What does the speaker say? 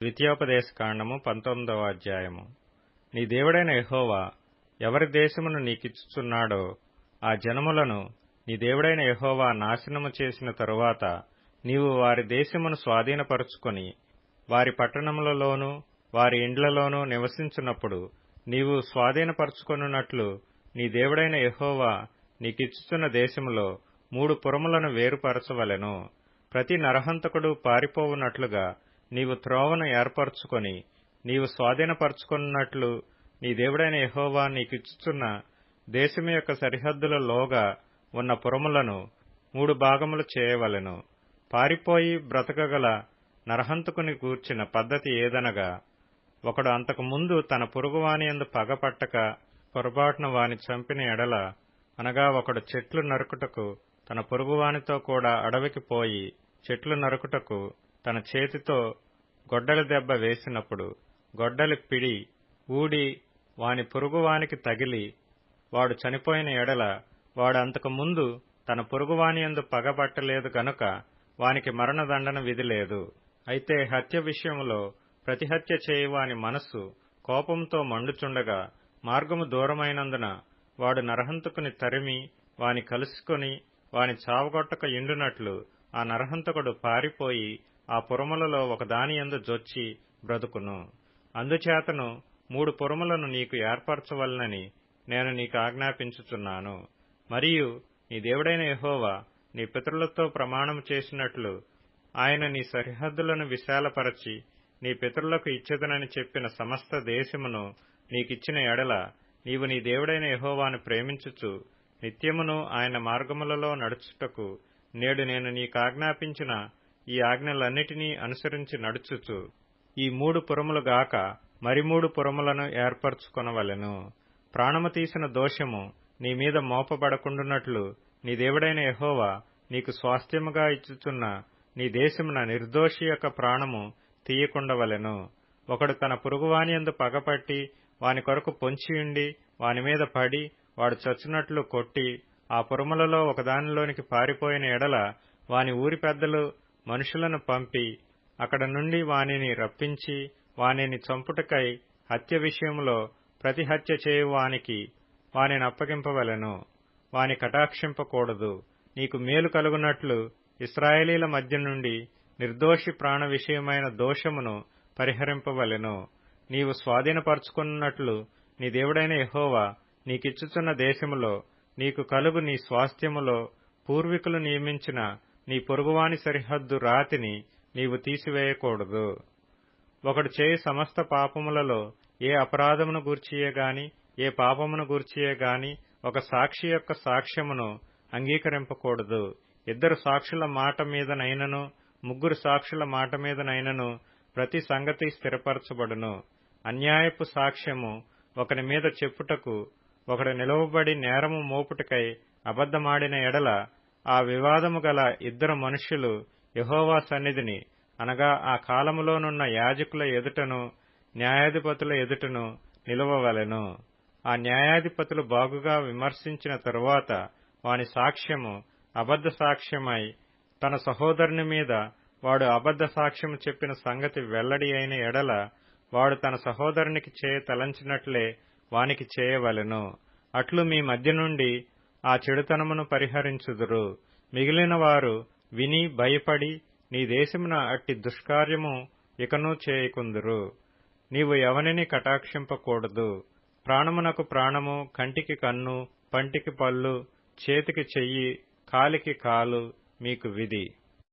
ద్వితీయోపదేశకాండము పంతొమ్మిదవ అధ్యాయము. నీ దేవుడైన యహోవా ఎవరి దేశమును నీకిచ్చుచున్నాడో ఆ జనములను నీ దేవుడైన యహోవా నాశనము చేసిన తరువాత నీవు వారి దేశమును స్వాధీనపరుచుకొని వారి పట్టణములలోనూ వారి ఇండ్లలోనూ నివసించున్నప్పుడు నీవు స్వాధీనపరుచుకొనున్నట్లు నీ దేవుడైన యహోవా నీకిచ్చుచున్న దేశములో మూడు పురములను వేరుపరచవలెను. ప్రతి నరహంతకుడు పారిపోవునట్లుగా నీవు త్రోవను ఏర్పరచుకొని నీవు స్వాధీనపరచుకున్నట్లు నీ దేవుడైన యహోవా నీకిచ్చుచున్న దేశం యొక్క సరిహద్దులలోగా ఉన్న పురములను మూడు భాగములు చేయవలెను. పారిపోయి బ్రతకగల నరహంతకుని కూర్చిన పద్ధతి ఏదనగా ఒకడు అంతకు ముందు తన పొరుగువాని యందు పగపట్టక పొరపాటున వాని చంపిన ఎడల అనగా ఒకడు చెట్లు నరుకుటకు తన పొరుగువానితో కూడా అడవికి పోయి చెట్లు నరుకుటకు తన చేతితో గొడ్డలి దెబ్బ వేసినప్పుడు గొడ్డలి పిడి ఊడి వాని పొరుగువానికి తగిలి వాడు చనిపోయిన ఎడల వాడు అంతకు ముందు తన పొరుగువాని యందు పగబట్టలేదు గనుక వానికి మరణదండన విధి లేదు. అయితే హత్య విషయంలో ప్రతిహత్య చేయువాని మనస్సు కోపంతో మండుచుండగా మార్గము దూరమైనందున వాడు నరహంతకుని తరిమి వాని కలుసుకొని వాని చావగొట్టక ఇండునట్లు ఆ నరహంతకుడు పారిపోయి ఆ పురములలో ఒకదాని యందు జొచ్చి బ్రతుకును. అందుచేతను మూడు పురములను నీకు ఏర్పరచవలనని నేను నీకు ఆజ్ఞాపించుచున్నాను. మరియు నీ దేవుడైన యహోవా నీ పితరులతో ప్రమాణం చేసినట్లు ఆయన నీ సరిహద్దులను విశాలపరచి నీ పితరులకు ఇచ్చేదనని చెప్పిన సమస్త దేశమును నీకిచ్చిన ఎడల నీవు నీ దేవుడైన యహోవాను ప్రేమించుచు నిత్యమును ఆయన మార్గములలో నడుచుటకు నేడు నేను నీకాజ్ఞాపించిన ఈ ఆజ్ఞలన్నిటినీ అనుసరించి నడుచుచు ఈ మూడు పురములు గాక మరి మూడు పురములను ఏర్పరచుకొనవలెను. ప్రాణము తీసిన దోషము నీ మీద మోపబడకుండునట్లు నీ దేవుడైన ఎహోవా నీకు స్వాస్థ్యముగా ఇచ్చుచున్న నీ దేశమున నిర్దోషి యొక్క ప్రాణము తీయకుండవలెను. ఒకడు తన పురుగువాని యందు పగపట్టి వాని కొరకు పొంచియుండి వాని మీద పడి వాడు చచ్చినట్లు కొట్టి ఆ పురములలో ఒకదానిలోనికి పారిపోయిన ఎడల వాని ఊరి పెద్దలు మనుషులను పంపి అక్కడ నుండి వానిని రప్పించి వానిని చంపుటకై హత్య విషయంలో ప్రతి హత్య చేయువానికి వానిని అప్పగింపవలెను. వాని కటాక్షింపకూడదు. నీకు మేలు కలుగునట్లు ఇస్రాయేలీల మధ్య నుండి నిర్దోషి ప్రాణ విషయమైన దోషమును పరిహరింపవలెను. నీవు స్వాధీనపరచుకున్నట్లు నీ దేవుడైన యహోవా నీకిచ్చుచున్న దేశములో నీకు కలుగు నీ స్వాస్థ్యములో పూర్వీకులు నియమించిన నీ పొరుగువాని సరిహద్దు రాతిని నీవు తీసివేయకూడదు. ఒకడు చేయి సమస్త పాపములలో ఏ అపరాధమును గూర్చియే గాని ఏ పాపమును గూర్చియే గాని ఒక సాక్షి యొక్క సాక్ష్యమును అంగీకరింపకూడదు. ఇద్దరు సాక్షుల మాట మీదనైనను ముగ్గురు సాక్షుల మాట మీదనైనను ప్రతి సంగతి స్థిరపరచబడును. అన్యాయపు సాక్ష్యము ఒకని మీద చెప్పుటకు ఒకడు నిలవబడి నేరము మోపుటకై అబద్ధమాడిన ఎడల ఆ వివాదము గల ఇద్దరు మనుష్యులు యహోవా సన్నిధిని అనగా ఆ కాలములోనున్న యాజకుల ఎదుటను న్యాయాధిపతుల ఎదుటను నిలవవలెను. ఆ న్యాయాధిపతులు బాగుగా విమర్శించిన తరువాత వాని సాక్ష్యము అబద్ధ సాక్ష్యమై తన సహోదరుని మీద వాడు అబద్ధ సాక్ష్యము చెప్పిన సంగతి వెల్లడి అయిన ఎడల వాడు తన సహోదరునికి చేయ తలంచినట్లే వానికి చేయవలెను. అట్లు మీ మధ్య నుండి ఆ చెడుతనమును పరిహరించుదురు. మిగిలిన వారు విని భయపడి నీ దేశమున అట్టి దుష్కార్యము ఇకనూ చేయకుందురు. నీవు ఎవనిని కటాక్షింపకూడదు. ప్రాణమునకు ప్రాణము కంటికి కన్ను పంటికి పళ్ళు చేతికి చెయ్యి కాలికి కాలు మీకు విధి.